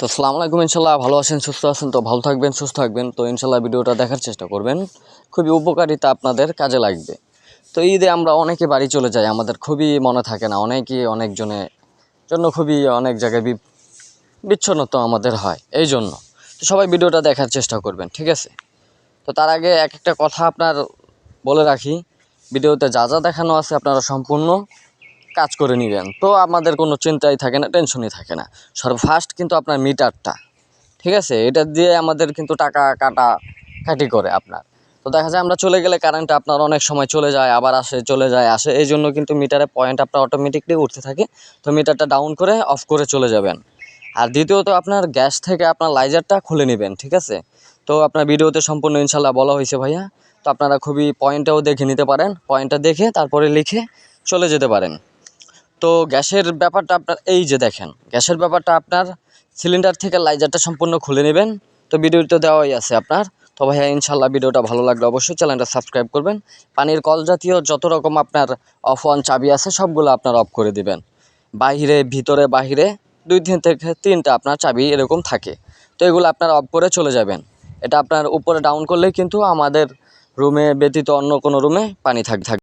তো আসসালামু আলাইকুম ইনশাল্লাহ ভালো আছেন, সুস্থ আছেন? তো ভালো থাকবেন, সুস্থ থাকবেন। তো ইনশাল্লাহ ভিডিওটা দেখার চেষ্টা করবেন। খুবই উপকারিতা আপনাদের কাজে লাগবে। তো ঈদে আমরা অনেকে বাড়ি চলে যাই। আমাদের খুবই মনে থাকে না, অনেকেই অনেকজনের জন্য খুবই অনেক জায়গায় বিচ্ছন্নতা আমাদের হয়। এই জন্য। তো সবাই ভিডিওটা দেখার চেষ্টা করবেন, ঠিক আছে? তো তার আগে এক একটা কথা আপনার বলে রাখি। ভিডিওতে যা যা দেখানো আছে আপনারা সম্পূর্ণ কাজ করে নেবেন। তো আমাদের কোনো চিন্তাই থাকে না, টেনশনই থাকে না। সর্বফার্স্ট কিন্তু আপনার মিটারটা, ঠিক আছে? এটা দিয়ে আমাদের কিন্তু টাকা কাটা, কাটি করে আপনার। তো দেখা যায় আমরা চলে গেলে কারেন্ট আপনার অনেক সময় চলে যায়, আবার আসে, চলে যায়, আসে। এই জন্য কিন্তু মিটারে পয়েন্ট আপনার অটোমেটিকলি উঠতে থাকে। তো মিটারটা ডাউন করে অফ করে চলে যাবেন। আর দ্বিতীয়ত আপনার গ্যাস থেকে আপনার লাইজারটা খুলে নেবেন, ঠিক আছে? তো আপনার ভিডিওতে সম্পূর্ণ ইনশাল্লাহ বলা হয়েছে ভাইয়া। তো আপনারা খুবই পয়েন্টটাও দেখে নিতে পারেন। পয়েন্টটা দেখে তারপরে লিখে চলে যেতে পারেন। তো গ্যাসের ব্যাপারটা আপনার, এই যে দেখেন, গ্যাসের ব্যাপারটা আপনার সিলিন্ডার থেকে লাইজারটা সম্পূর্ণ খুলে নেবেন। তো ভিডিওতে দেওয়াই আছে আপনার। তো ভাইয়া ইনশাল্লাহ ভিডিওটা ভালো লাগলে অবশ্যই চ্যানেলটা সাবস্ক্রাইব করবেন। পানির কল জাতীয় যত রকম আপনার অফ অন চাবি আছে, সবগুলো আপনার অফ করে দিবেন। বাহিরে ভিতরে, বাহিরে দুই তিন থেকে তিনটা আপনার চাবি এরকম থাকে। তো এগুলো আপনার অফ করে চলে যাবেন। এটা আপনার উপরে ডাউন করলে কিন্তু আমাদের রুমে ব্যতীত অন্য কোনো রুমে পানি থাক থাকবে